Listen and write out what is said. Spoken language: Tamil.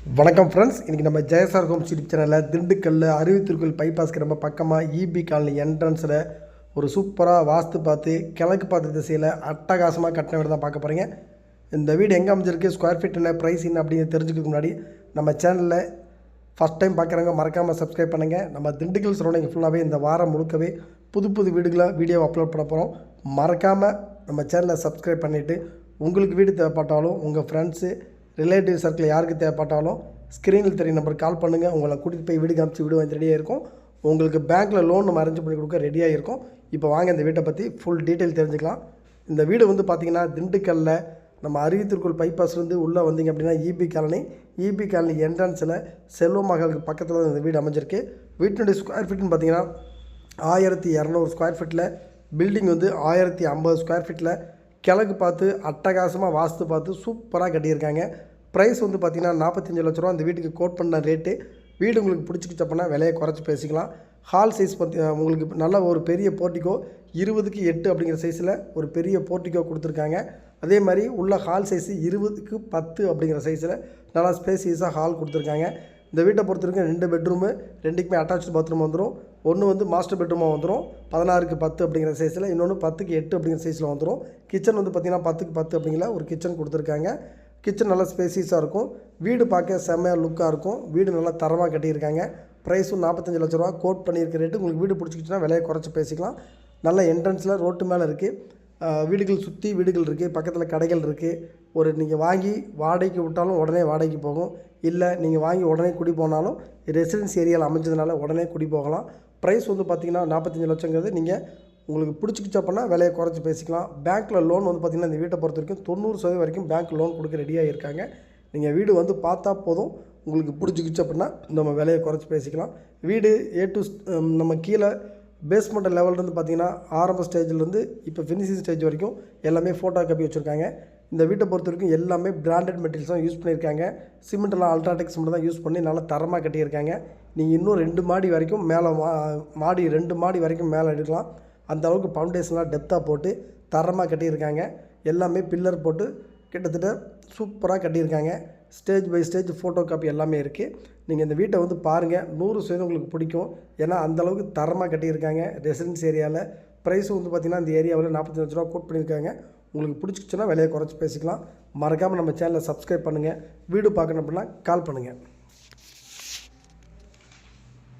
வணக்கம் ஃப்ரெண்ட்ஸ் இன்றைக்கி நம்ம ஜெயசார் ஹோம் யூடியூப் சேனலில் திண்டுக்கல்லில் அருவித்திருக்கல் பைபாஸ்க்கு ரொம்ப பக்கமாக இபி காலனி என்ட்ரன்ஸில் ஒரு சூப்பராக வாஸ்து பார்த்து கிழக்கு பார்த்த திசையில் அட்டகாசமாக கட்டின வீடு தான் பார்க்க போகிறீங்க இந்த வீடு எங்கே அமைஞ்சிருக்கு ஸ்கொயர் ஃபீட் என்ன ப்ரைஸ் என்ன அப்படின்னு தெரிஞ்சுக்கிறதுக்கு முன்னாடி நம்ம சேனலில் ஃபஸ்ட் டைம் பார்க்குறவங்க மறக்காமல் சப்ஸ்கிரைப் பண்ணுங்கள் நம்ம திண்டுக்கல் சரௌண்டிங் ஃபுல்லாகவே இந்த வாரம் முழுக்கவே புது புது வீடுகளாக வீடியோ அப்லோட் பண்ண போகிறோம் மறக்காமல் நம்ம சேனலை சப்ஸ்கிரைப் பண்ணிவிட்டு உங்களுக்கு வீடு தேவைப்பட்டாலும் உங்கள் ஃப்ரெண்ட்ஸு ரிலேட்டிவ் சர்க்கிள் யாருக்கு தேவைப்பட்டாலும் ஸ்க்ரீனில் தெரிய நம்பருக்கு கால் பண்ணுங்கள் உங்களை கூட்டிகிட்டு போய் வீடு காமிச்சு வீடு வந்து ரெடியாக இருக்கும். உங்களுக்கு பேங்க்கில் லோன் நம்ம அரேஞ்ச் பண்ணி கொடுக்க ரெடியாக இருக்கும். இப்போ வாங்க இந்த வீட்டை பற்றி ஃபுல் டீட்டெயில் தெரிஞ்சுக்கலாம். இந்த வீடு வந்து பார்த்திங்கன்னா திண்டுக்கல்லில் நம்ம அருவித்திருக்குள் பைபாஸ்லேருந்து உள்ளே வந்தீங்க அப்படின்னா இபி காலனி இபி காலனி என்ட்ரன்ஸில் செல்வ மகளுக்கு பக்கத்தில் இந்த வீடு அமைஞ்சிருக்கு. வீட்டினுடைய ஸ்கொயர் ஃபீட்னு பார்த்தீங்கன்னா ஆயிரத்தி இரநூறு ஸ்கொயர் ஃபீட்டில் பில்டிங் வந்து ஆயிரத்தி ஐம்பது ஸ்கொயர் ஃபீட்டில் கிழக்கு பார்த்து அட்டகாசமாக வாஸ்து பார்த்து சூப்பராக கட்டியிருக்காங்க. ப்ரைஸ் வந்து பார்த்திங்கன்னா நாற்பத்தஞ்சு லட்ச ரூபா. அந்த வீட்டுக்கு கோட் பண்ண ரேட்டு வீடு உங்களுக்கு பிடிச்சிக்கிச்சு அப்படின்னா விலையை குறைச்சி பேசிக்கலாம். ஹால் சைஸ் பற்றி உங்களுக்கு நல்ல ஒரு பெரிய போர்ட்டிக்கோ இருபதுக்கு எட்டு அப்படிங்கிற சைஸில் ஒரு பெரிய போர்ட்டிக்கோ கொடுத்துருக்காங்க. அதே மாதிரி உள்ள ஹால் சைஸு இருபதுக்கு பத்து அப்படிங்கிற சைஸில் நல்லா ஸ்பேசியஸாக ஹால் கொடுத்துருக்காங்க. இந்த வீட்டை பொறுத்த வரைக்கும் ரெண்டு பெட்ரூமு ரெண்டுக்குமே அட்டாச்சு பாத்ரூம் வந்துடும் ஒன்று வந்து மாஸ்டர் பெட்ரூமாக வந்துடும் பதினாறுக்கு பத்து அப்படிங்கிற சைஸில் இன்னொன்று பத்துக்கு எட்டு அப்படிங்கிற சைஸில் வந்துடும் கிச்சன் வந்து பார்த்திங்கன்னா பத்துக்கு பத்து அப்படிங்கிற ஒரு கிச்சன் கொடுத்துருக்காங்க. கிச்சன் நல்லா ஸ்பேசியஸாக இருக்கும். வீடு பார்க்க செம்மையாக லுக்காக இருக்கும். வீடு நல்லா தரமாக கட்டியிருக்காங்க. ப்ரைஸும் நாற்பத்தஞ்சு லட்ச ரூபா கோட் பண்ணியிருக்க ரேட்டு உங்களுக்கு வீடு பிடிச்சிக்கிச்சுன்னா விலையை குறைச்சி பேசிக்கலாம். நல்ல என்ட்ரன்ஸில் ரோட்டு மேலே இருக்குது வீடுகள் சுற்றி வீடுகள் இருக்குது பக்கத்தில் கடைகள் இருக்குது ஒரு நீங்கள் வாங்கி வாடகைக்கு விட்டாலும் உடனே வாடகைக்கு போகும். இல்லை நீங்கள் வாங்கி உடனே குடி போனாலும் ரெசிடென்ஸ் ஏரியாவில் அமைஞ்சதுனால உடனே குடி போகலாம். ப்ரைஸ் வந்து பார்த்திங்கன்னா நாற்பத்தஞ்சு லட்சங்கிறது நீங்கள் உங்களுக்கு பிடிச்சிக்கிச்சு அப்படின்னா விலையை குறைச்சி பேசிக்கலாம். பேங்க்கில் லோன் வந்து பார்த்திங்கன்னா இந்த வீட்டை பொறுத்த வரைக்கும் தொண்ணூறு சதவீதம் வரைக்கும் பேங்க் லோன் கொடுக்க ரெடியாக இருக்காங்க. நீங்கள் வீடு வந்து பார்த்தா போதும். உங்களுக்கு பிடிச்சிக்கிச்சு அப்படின்னா நம்ம விலையை குறைச்சி பேசிக்கலாம். வீடு ஏ டு நம்ம கீழே பேஸ்மெண்ட் லெவல்லேருந்து பார்த்தீங்கன்னா ஆரம்ப ஸ்டேஜ்லேருந்து இப்போ ஃபினிஷிங் ஸ்டேஜ் வரைக்கும் எல்லாமே ஃபோட்டோ காப்பி வச்சுருக்காங்க. இந்த வீட்டை பொறுத்த வரைக்கும் எல்லாமே பிராண்டட் மெட்டீரியல்ஸ் தான் யூஸ் பண்ணியிருக்காங்க. சிமெண்ட்லாம் அல்ட்ராடெக் சிமெண்ட் தான் யூஸ் பண்ணி நல்லா தரமாக கட்டியிருக்காங்க. நீங்கள் இன்னும் ரெண்டு மாடி வரைக்கும் மேலே மா மாடி ரெண்டு மாடி வரைக்கும் மேலே எடுக்கலாம். அந்த அளவுக்கு ஃபவுண்டேஷன்லாம் டெப்த்தாக போட்டு தரமாக கட்டியிருக்காங்க. எல்லாமே பில்லர் போட்டு கிட்டத்தட்ட சூப்பராக கட்டியிருக்காங்க. Stage by stage photo copy எல்லாமே இருக்குது நீங்கள் இந்த வீட்டை வந்து பாருங்கள் நூறு சதவீதம் உங்களுக்கு பிடிக்கும். ஏன்னா அந்தளவுக்கு தரமாக கட்டியிருக்காங்க. ரெசிடென்ஸ் ஏரியாவில் ப்ரைஸும் வந்து பார்த்திங்கன்னா இந்த ஏரியாவில் நாற்பத்தஞ்சு லட்ச ரூபா கோட் பண்ணியிருக்காங்க. உங்களுக்கு பிடிச்சிச்சுன்னா விலையை குறைச்சி பேசிக்கலாம். மறக்காமல் நம்ம சேனலை சப்ஸ்கிரைப் பண்ணுங்கள் வீடு பார்க்கணும் அப்படின்னா கால் பண்ணுங்கள்